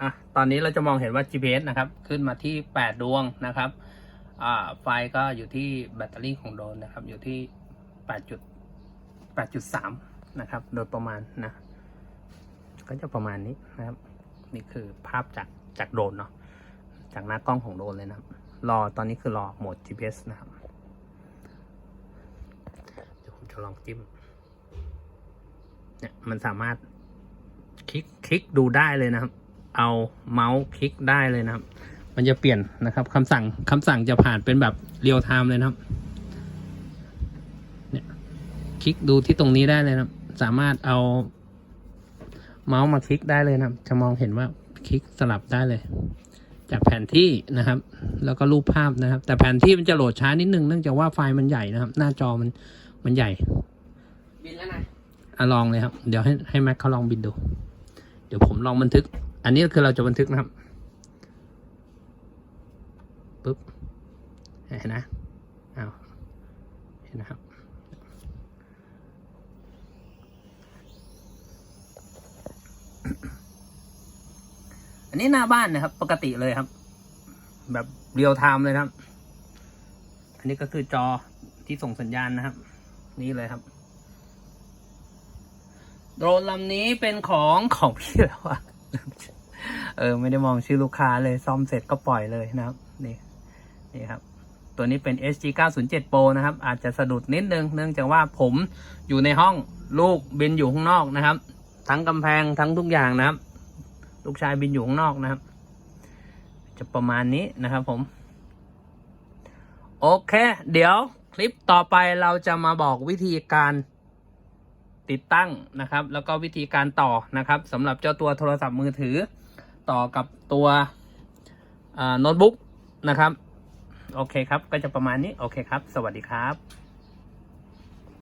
อะตอนนี้เราจะมองเห็นว่า GPS นะครับ ขึ้นมาที่ 8 ดวงนะครับอ่าไฟก็อยู่ที่แบตเตอรี่ของโดรนนะครับ อยู่ที่8จุด8.3 นะครับ โดยประมาณนะ ก็จะประมาณนี้นะครับ นี่คือภาพจากจากโดรนเนาะจากหน้ากล้องของโดรนเลยนะครับ รอตอนนี้คือรอโหมด GPS นะครับเดี๋ยวผมจะลองจิ้มเนี่ยมันสามารถคลิกคลิกดูได้เลยนะครับ เอาเมาส์คลิกได้เลยนะครับ มันจะเปลี่ยนนะครับคำสั่งคำสั่งจะผ่านเป็นแบบเรียลไทม์เลยนะครับเนี่ยคลิกดูที่ตรงนี้ได้เลยนะครับ สามารถเอาเมาส์มาคลิกได้เลยนะครับ จะมองเห็นว่าคลิกสลับได้เลย จากแผนที่นะครับ แล้วก็รูปภาพนะครับ แต่แผนที่มันจะโหลดช้านิดนึงเนื่องจากว่าไฟล์มันใหญ่นะครับ หน้าจอมันมันใหญ่ บินแล้วนะอะลองเลยครับ เดี๋ยวให้ให้แม็กเขาลองบินดู เดี๋ยวผมลองบันทึก อันนี้คือเราจะบันทึกนะครับปุ๊บเห็นนะเอาเห็นนะครับ อันนี้หน้าบ้านนะครับ ปกติเลยครับ แบบเรียลไทม์เลยครับ อันนี้ก็คือจอที่ส่งสัญญาณนะครับ นี่เลยครับโดรนลำนี้เป็นของของพี่แล้วอะ เออ ไม่ได้มองชื่อลูกค้าเลยซ่อมเสร็จก็ปล่อยเลยนะครับ นี่นี่ครับ ตัวนี้เป็น SG 907 Pro นะครับ อาจจะสะดุดนิดนึง เนื่องจากว่าผมอยู่ในห้องลูกบินอยู่ข้างนอกนะครับ ทั้งกำแพงทั้งทุกอย่างนะครับ ลูกชายบินอยู่ข้างนอกนะครับ จะประมาณนี้นะครับผม โอเค เดี๋ยวคลิปต่อไปเราจะมาบอกวิธีการ ติดตั้งนะครับ แล้วก็วิธีการต่อนะครับสำหรับเจ้าตัวโทรศัพท์มือถือ ต่อกับตัวโน้ตบุ๊กนะครับ โอเคครับ ก็จะประมาณนี้ โอเคครับ สวัสดีครับ